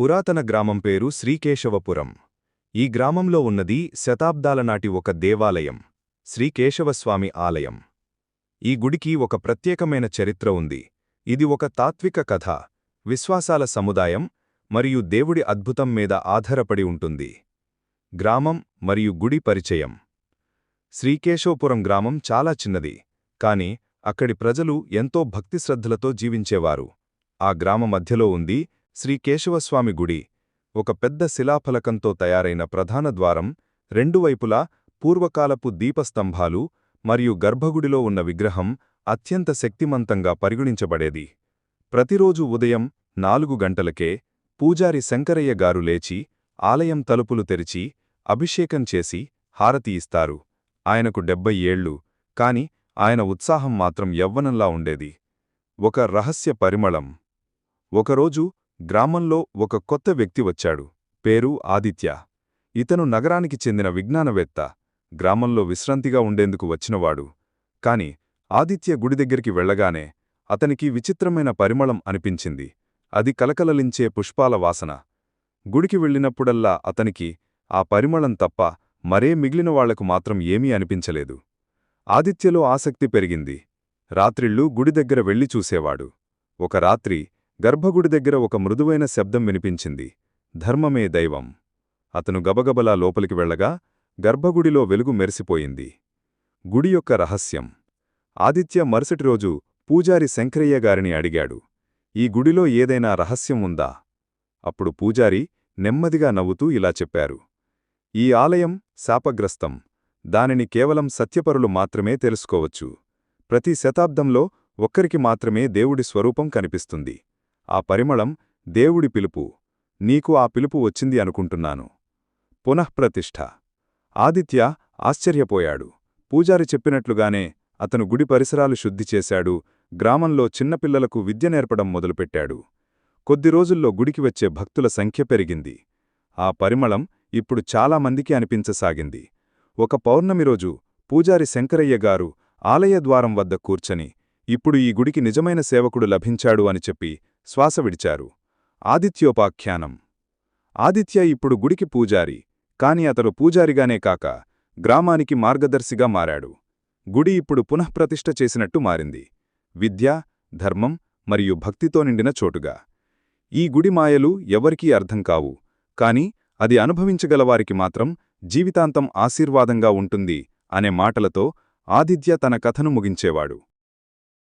పురాతన గ్రామం పేరు శ్రీకేశవపురం. ఈ గ్రామంలో ఉన్నది శతాబ్దాల నాటి ఒక దేవాలయం శ్రీకేశవస్వామి ఆలయం. ఈ గుడికి ఒక ప్రత్యేకమైన చరిత్ర ఉంది. ఇది ఒక తాత్విక కథ విశ్వాసాల సముదాయం మరియు దేవుడి అద్భుతం మీద ఆధారపడి ఉంటుంది. గ్రామం మరియు గుడి పరిచయం. శ్రీకేశవపురం గ్రామం చాలా చిన్నది కాని అక్కడి ప్రజలు ఎంతో భక్తిశ్రద్ధలతో జీవించేవారు. ఆ గ్రామ మధ్యలో ఉంది శ్రీ కేశవస్వామి గుడి ఒక పెద్ద శిలాఫలకంతో తయారైన ప్రధాన ద్వారం రెండు వైపులా పూర్వకాలపు దీపస్తంభాలు మరియు గర్భగుడిలో ఉన్న విగ్రహం అత్యంత శక్తిమంతంగా పరిగణించబడేది. ప్రతిరోజు ఉదయం నాలుగు గంటలకే పూజారి శంకరయ్య గారు లేచి ఆలయం తలుపులు తెరిచి అభిషేకం చేసి హారతి ఇస్తారు. ఆయనకు డెబ్బై ఏళ్ళు కాని ఆయన ఉత్సాహం మాత్రం యవ్వనంలా ఉండేది. ఒక రహస్య పరిమళం. ఒకరోజు గ్రామంలో ఒక కొత్త వ్యక్తి వచ్చాడు. పేరు ఆదిత్య. ఇతను నగరానికి చెందిన విజ్ఞానవేత్త. గ్రామంలో విశ్రాంతిగా ఉండేందుకు వచ్చినవాడు. కాని ఆదిత్య గుడి దగ్గరికి వెళ్ళగానే అతనికి విచిత్రమైన పరిమళం అనిపించింది. అది కలకలలించే పుష్పాల వాసన. గుడికి వెళ్ళినప్పుడల్లా అతనికి ఆ పరిమళం తప్ప మరే మిగిలిన వాళ్ళకు మాత్రం ఏమీ అనిపించలేదు. ఆదిత్యలో ఆసక్తి పెరిగింది. రాత్రిళ్ళు గుడి దగ్గర వెళ్ళి చూసేవాడు. ఒక రాత్రి గర్భగుడి దగ్గర ఒక మృదువైన శబ్దం వినిపించింది. ధర్మమే దైవం. అతను గబగబలా లోపలికి వెళ్ళగా గర్భగుడిలో వెలుగు మెరిసిపోయింది. గుడి యొక్క రహస్యం. ఆదిత్య మరుసటి రోజు పూజారి శంకరయ్య గారిని అడిగాడు. ఈ గుడిలో ఏదైనా రహస్యం ఉందా? అప్పుడు పూజారి నెమ్మదిగా నవ్వుతూ ఇలా చెప్పారు. ఈ ఆలయం శాపగ్రస్తం. దానిని కేవలం సత్యపరులు మాత్రమే తెలుసుకోవచ్చు. ప్రతి శతాబ్దంలో ఒక్కరికి మాత్రమే దేవుడి స్వరూపం కనిపిస్తుంది. ఆ పరిమళం దేవుడి పిలుపు. నీకు ఆ పిలుపు వచ్చింది అనుకుంటున్నాను. పునఃప్రతిష్ఠ ఆదిత్య ఆశ్చర్యపోయాడు. పూజారి చెప్పినట్లుగానే అతను గుడి పరిసరాలు శుద్ధి చేశాడు. గ్రామంలో చిన్నపిల్లలకు విద్య నేర్పడం మొదలుపెట్టాడు. కొద్ది రోజుల్లో గుడికి వచ్చే భక్తుల సంఖ్య పెరిగింది. ఆ పరిమళం ఇప్పుడు చాలామందికి అనిపించసాగింది. ఒక పౌర్ణమి రోజు పూజారి శంకరయ్య గారు ఆలయ ద్వారం వద్ద కూర్చని ఇప్పుడు ఈ గుడికి నిజమైన సేవకుడు లభించాడు అని చెప్పి శ్వాస విడిచారు. ఆదిత్యోపాఖ్యానం. ఆదిత్య ఇప్పుడు గుడికి పూజారి కాని అతడు పూజారిగానే కాక గ్రామానికి మార్గదర్శిగా మారాడు. గుడి ఇప్పుడు పునఃప్రతిష్ఠ చేసినట్టు మారింది. విద్య ధర్మం మరియు భక్తితో నిండిన చోటుగా. ఈ గుడి మాయలు ఎవరికీ అర్థం కావు కాని అది అనుభవించగలవారికి మాత్రం జీవితాంతం ఆశీర్వాదంగా ఉంటుంది అనే మాటలతో ఆదిత్య తన కథను ముగించేవాడు.